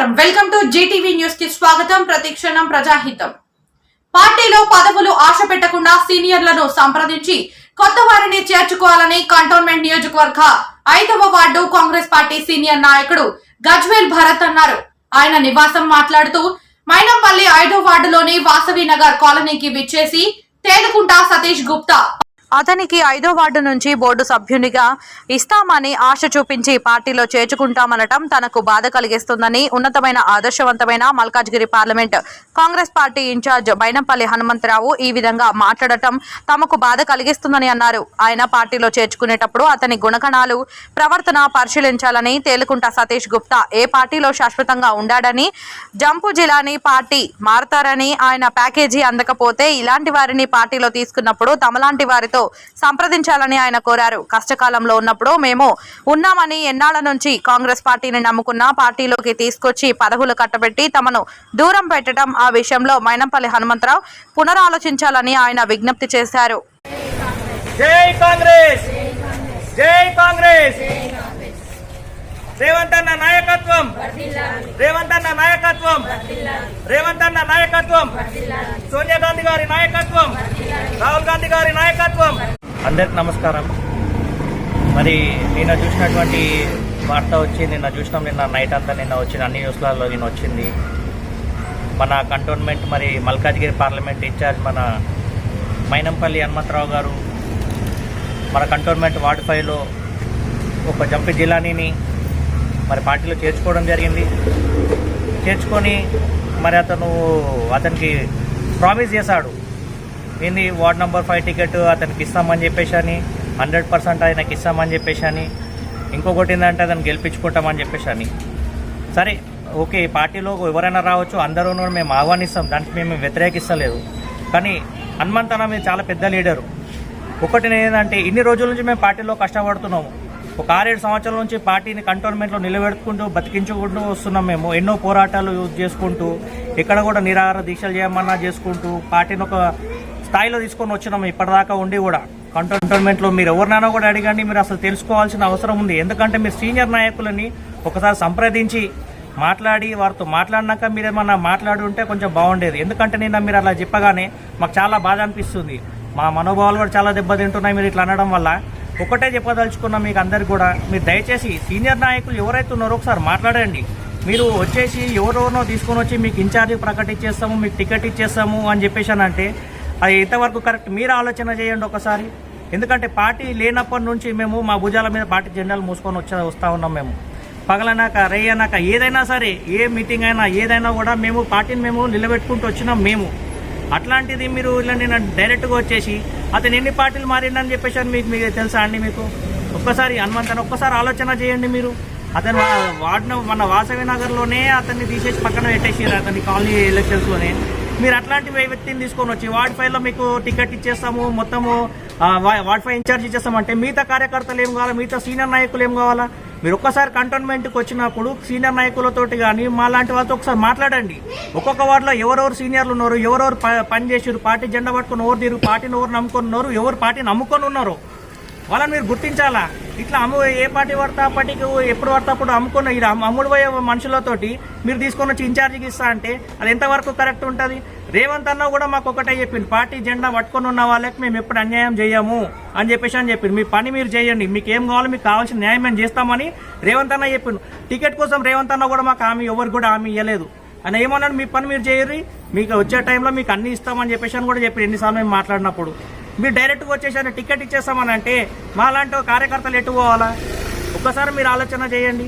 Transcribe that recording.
నమస్కారం. Welcome to Zee TV న్యూస్కి స్వాగతం. ప్రతిక్షణం ప్రజాహితం. పార్టీలో పదవులు ఆశ పెట్టకుండా సీనియర్లను సంప్రదించి కొత్త వారిని చేర్చుకోవాలని కంటోన్మెంట్ నియోజకవర్గ ఐదవ వార్డు కాంగ్రెస్ పార్టీ సీనియర్ నాయకుడు గజ్వేల్ భరత్ అన్నారు. ఆయన నివాసం మాట్లాడుతూ మైనంపల్లి ఐదో వార్డులోని వాసవి నగర్ కాలనీకి విచ్చేసి తేలుకుంటా సతీష్ గుప్తా అతనికి ఐదో వార్డు నుంచి బోర్డు సభ్యునిగా ఇస్తామని ఆశ చూపించి పార్టీలో చేర్చుకుంటామనటం తనకు బాధ కలిగిస్తుందని ఉన్నతమైన ఆదర్శవంతమైన Malkajgiri parliament Congress party in-charge Bainampalli Hanumantha Rao ఈ విధంగా మాట్లాడటం తమకు బాధ కలిగిస్తుందని అన్నారు. ఆయన పార్టీలో చేర్చుకునేటప్పుడు అతని గుణగణాలు ప్రవర్తన పరిశీలించాలని తేలుకుంట సతీష్ గుప్తా ఏ పార్టీలో శాశ్వతంగా ఉండాడని జంపు జిల్లాని పార్టీ మారతారని ఆయన ప్యాకేజీ అందకపోతే ఇలాంటి వారిని పార్టీలో తీసుకున్నప్పుడు తమలాంటి వారితో సంప్రదించాలని ఆయన కోరారు. కష్టకాలంలో ఉన్నప్పుడు మేము ఉన్నామని ఎన్నాళ్ళ నుంచి కాంగ్రెస్ పార్టీని నమ్ముకున్న పార్టీలోకి తీసుకొచ్చి పదవులు కట్టబెట్టి తమను దూరం పెట్టడం ఆ విషయంలో మైనంపల్లి హనుమంతరావు పునరాలోచించాలని ఆయన విజ్ఞప్తి చేశారు. జై కాంగ్రెస్! జై కాంగ్రెస్! రేవంత్ అన్న నాయకత్వం! రేవంత్ అన్న నాయకత్వం! రేవంత్ అన్న నాయకత్వం! సోనియా గాంధీ గారి నాయకత్వం! రాహుల్ గాంధీ గారి నాయకత్వం. అందరికి నమస్కారం. మరి నిన్న చూసినటువంటి వార్త వచ్చి నిన్న చూసినాం నిన్న నైట్ అంతా నిన్న వచ్చిన అన్ని న్యూస్లలో నిన్న వచ్చింది. మన కంటోన్మెంట్ మరి మల్కాజ్గిరి పార్లమెంట్ ఇన్ఛార్జ్ మన మైనంపల్లి హనుమంతరావు గారు మన కంటోన్మెంట్ వార్డు ఫైవ్లో ఒక జంపి జిల్లానీని మరి పార్టీలో చేర్చుకోవడం జరిగింది. చేర్చుకొని మరి అతను అతనికి ప్రామిస్ చేశాడు. ఏంది వార్డ్ నెంబర్ ఫైవ్ టికెట్ అతనికి ఇస్తామని చెప్పేసి అని హండ్రెడ్ పర్సెంట్ ఆయనకి ఇస్తామని చెప్పేసి అని ఇంకొకటి ఏంటంటే అతను గెలిపించుకుంటామని చెప్పేసి అని. సరే ఓకే పార్టీలో ఎవరైనా రావచ్చు అందరూ మేము ఆహ్వానిస్తాం దానికి మేము వ్యతిరేకిస్తలేదు. కానీ హనుమంతన మీరు చాలా పెద్ద లీడరు. ఒకటి ఏంటంటే ఇన్ని రోజుల నుంచి మేము పార్టీలో కష్టపడుతున్నాము. ఒక ఆరేడు సంవత్సరాల నుంచి పార్టీని కంటోన్మెంట్లో నిలబెట్టుకుంటూ బతికించుకుంటూ వస్తున్నాం మేము. ఎన్నో పోరాటాలు చేసుకుంటూ ఇక్కడ కూడా నిరాహార దీక్షలు చేయమన్నా చేసుకుంటూ పార్టీని ఒక స్థాయిలో తీసుకొని వచ్చినాం ఇప్పటిదాకా ఉండి కూడా. కంటోన్మెంట్లో మీరు ఎవరినైనా కూడా అడగండి మీరు అసలు తెలుసుకోవాల్సిన అవసరం ఉంది. ఎందుకంటే మీరు సీనియర్ నాయకులని ఒకసారి సంప్రదించి మాట్లాడి వారితో మాట్లాడినాక మీరు ఏమన్నా మాట్లాడి ఉంటే కొంచెం బాగుండేది. ఎందుకంటే నిన్న మీరు అలా చెప్పగానే మాకు చాలా బాధ అనిపిస్తుంది. మా మనోభావాలు కూడా చాలా దెబ్బతింటున్నాయి మీరు ఇట్లా అనడం వల్ల. ఒకటే చెప్పదలుచుకున్నాం మీకు అందరికి కూడా. మీరు దయచేసి సీనియర్ నాయకులు ఎవరైతే ఉన్నారో ఒకసారి మాట్లాడండి. మీరు వచ్చేసి ఎవరెవరినో తీసుకొని వచ్చి మీకు ఇన్ఛార్జ్ ప్రకటించేస్తాము మీకు టికెట్ ఇచ్చేస్తాము అని చెప్పేసి అంటే అది ఎంతవరకు కరెక్ట్? మీరు ఆలోచన చేయండి ఒకసారి. ఎందుకంటే పార్టీ లేనప్పటి నుంచి మేము మా భుజాల మీద పార్టీ జెండాలు మూసుకొని వచ్చే వస్తూ ఉన్నాం మేము. పగలనాక రేయనాక ఏదైనా సరే ఏ మీటింగ్ అయినా ఏదైనా కూడా మేము పార్టీని మేము నిలబెట్టుకుంటూ వచ్చినాం మేము. అట్లాంటిది మీరు ఇలా నేను డైరెక్ట్గా వచ్చేసి అతను ఎన్ని పార్టీలు మారిండని చెప్పేసి అని మీకు మీకు తెలుసా అండి మీకు? ఒక్కసారి హనుమంతన్ ఒక్కసారి ఆలోచన చేయండి మీరు. అతను వాడిన మన వాసవి నగర్లోనే అతన్ని తీసేసి పక్కన పెట్టేసారు అతని కాలనీ ఎలక్షన్స్లోనే. మీరు అట్లాంటి వ్యక్తిని తీసుకొని వచ్చి వార్డ్ ఫైవ్లో మీకు టికెట్ ఇచ్చేస్తాము మొత్తము వా- వార్డ్ ఫైవ్ ఇన్ఛార్జ్ ఇచ్చేస్తామంటే మిగతా కార్యకర్తలు ఏం కావాలా? మిగతా సీనియర్ నాయకులు ఏం కావాలా? మీరు ఒక్కసారి కంటోన్మెంట్కి వచ్చినప్పుడు సీనియర్ నాయకులతోటి కానీ మా లాంటి వాళ్ళతో ఒకసారి మాట్లాడండి. ఒక్కొక్క వార్డులో ఎవరెవరు సీనియర్లు ఉన్నారు ఎవరెవరు ప- పని చేసారు పార్టీ జెండా పట్టుకొని ఎవరు తీరు పార్టీని ఎవరు నమ్ముకొని ఉన్నారు ఎవరు పార్టీని నమ్ముకొని ఉన్నారు. వాళ్ళని మీరు గుర్తించాలా? ఇట్లా అమ్ము ఏ పార్టీ పడితే ఆ పార్టీకి ఎప్పుడు పడితే అప్పుడు అమ్ముకున్న ఇది అమ్ముడు పోయే మనుషులతోటి మీరు తీసుకొని వచ్చి ఇన్ఛార్జికి ఇస్తా అంటే అది ఎంతవరకు కరెక్ట్ ఉంటుంది? రేవంత్ అన్న కూడా మాకు ఒకటే చెప్పింది పార్టీ జెండా పట్టుకొని ఉన్న వాళ్ళకి మేము ఎప్పుడు అన్యాయం చేయము అని చెప్పేసి అని చెప్పింది మీ పని మీరు చేయండి మీకు ఏం కావాలో మీకు కావాల్సిన న్యాయం మేము చేస్తామని రేవంత్ అన్న చెప్పిండు. టికెట్ కోసం రేవంత్ అన్న కూడా మాకు హామీ ఎవరు కూడా హామీ ఇవ్వలేదు అని ఏమన్నాడు మీ పని మీరు చేయరు మీకు వచ్చే టైంలో మీకు అన్ని ఇస్తామని చెప్పేసి అని కూడా చెప్పి ఎన్నిసార్లు మేము మాట్లాడినప్పుడు మీరు డైరెక్ట్గా వచ్చేసి టికెట్ ఇచ్చేస్తామని అంటే మాలాంటి కార్యకర్తలు ఎటు పోవాలా? ఒక్కసారి మీరు ఆలోచన చేయండి.